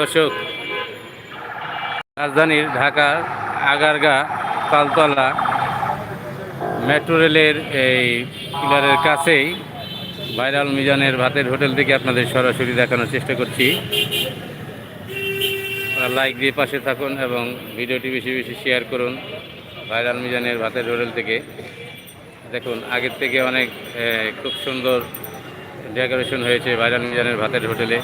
দর্শক, রাজধানীর ঢাকার আগারগা তালতলা মেট্রো রেলের এই পিলারের কাছেই ভাইরাল মিজানের ভাতের হোটেল থেকে আপনাদের সরাসরি দেখানোর চেষ্টা করছি। লাইক দিয়ে পাশে থাকুন এবং ভিডিওটি বেশি বেশি শেয়ার করুন ভাইরাল মিজানের ভাতের হোটেল থেকে। দেখুন, আগের থেকে অনেক খুব সুন্দর ডেকোরেশন হয়েছে ভাইরাল মিজানের ভাতের হোটেলে।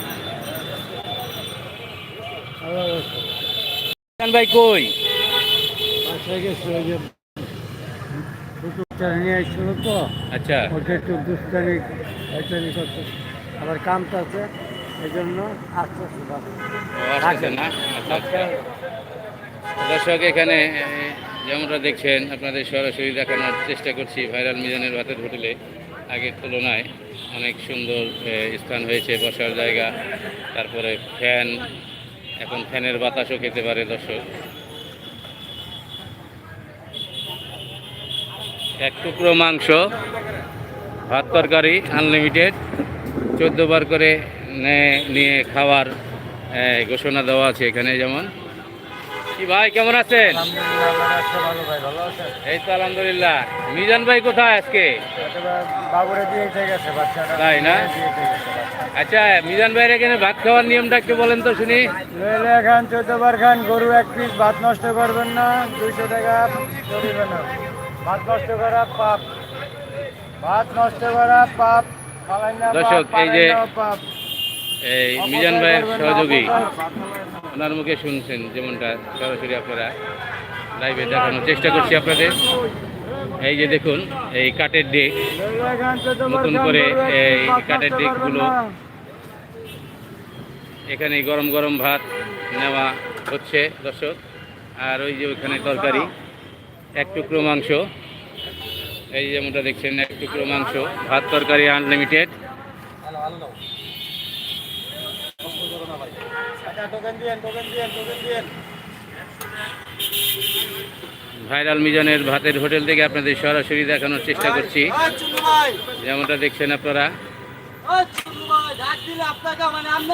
ভাই কই? তো। আচ্ছা। ওটা দুষ্টানি একটানি করছে আবার কামটা আছে এই জন্য আস্তে আস্তে না? আচ্ছা আচ্ছা। দর্শক এখানে যেমনটা দেখছেন আপনাদের সরাসরি দেখানোর চেষ্টা করছি ভাইরাল মিজানের ভাতের হোটেলে। আগের তুলনায় অনেক সুন্দর স্থান হয়েছে বসার জায়গা তারপরে ফ্যান এখন ফ্যানের বাতাসও খেতে পারে দর্শক। এক টুকরো মাংস, ভাত তরকারি আনলিমিটেড চোদ্দ বার করে নিয়ে খাওয়ার ঘোষণা দেওয়া আছে এখানে যেমন। কি ভাই কেমন আছেন? এই তো আলহামদুলিল্লাহ। মিজান ভাই কোথায় আজকে? তাই না? আচ্ছা মিজান ভাইয়ের এখানে ভাত খাওয়ার নিয়মটা একটু বলেন তো শুনি। খান চোদ্দ খান গরু এক পিস ভাত নষ্ট করবেন না দুইশো টাকা করিবেন না। ভাত নষ্ট করা পাপ। ভাত নষ্ট করা পাপ দর্শক, এই যে-। এই মিজান ভাইয়ের সহযোগী। ওনার মুখে শুনছেন যেমনটা সরাসরি আপনারা লাইভে দেখানোর চেষ্টা করছি আপনাদের। এই যে দেখুন, এই কাঠের ডেক নতুন করে এই কাঠের না। এখানে গরম গরম ভাত নেওয়া হচ্ছে, দর্শক। আর ওই যে ওখানে তরকারি, এক টুকরো মাংস। এই যেমনটা দেখছেন, এক টুকরো মাংস। ভাত তরকারি আনলিমিটেড ভাইরাল মিজানের ভাতের হোটেল থেকে আপনাদের সরাসরি দেখানোর চেষ্টা করছি যেমনটা দেখছেন আপনারা